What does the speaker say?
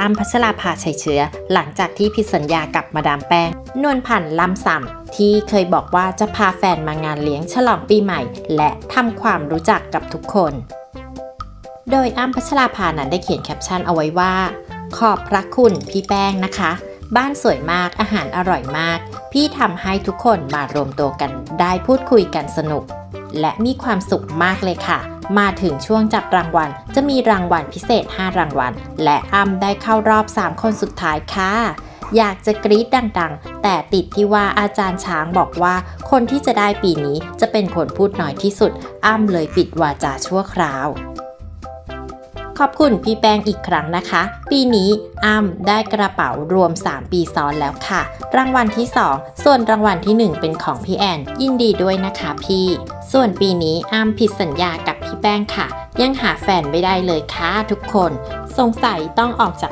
อ้ำพัชราภาชัยเชื้อ หลังจากที่ผิดสัญญากับมาดามแป้ง นวลพันธ์ลำส่ำที่เคยบอกว่าจะพาแฟนมางานเลี้ยงฉลองปีใหม่ และทำความรู้จักกับทุกคน โดยอ้ำพัชราภานั้นได้เขียนแคปชั่นเอาไว้ว่า ขอบพระคุณพี่แป้งนะคะ บ้านสวยมากอาหารอร่อยมาก พี่ทำให้ทุกคนมารวมตัวกันได้พูดคุยกันสนุก และมีความสุขมากเลยค่ะ มาถึงช่วงจับรางวัล จะมีรางวัลพิเศษ 5 รางวัล และอ้ำได้เข้ารอบ 3 คนสุดท้ายค่ะ อยากจะกรี๊ดดังๆ แต่ติดที่ว่าอาจารย์ช้างบอกว่าคนที่จะได้ปีนี้จะเป็นคนพูดน้อยที่สุด อ้ำเลยปิดวาจาชั่วคราวขอบคุณพี่แป้งอีกครั้งนะคะ ปีนี้อ้ำได้กระเป๋ารวม 3 ปีซ้อนแล้วค่ะ รางวัลที่ 2 ส่วนรางวัลที่ 1 เป็นของพี่แอน ยินดีด้วยนะคะพี่ ส่วนปีนี้อ้ำผิดสัญญากับ พี่แป้งค่ะ ยังหาแฟนไม่ได้เลยค่ะทุกคน สงสัยต้องออกจาก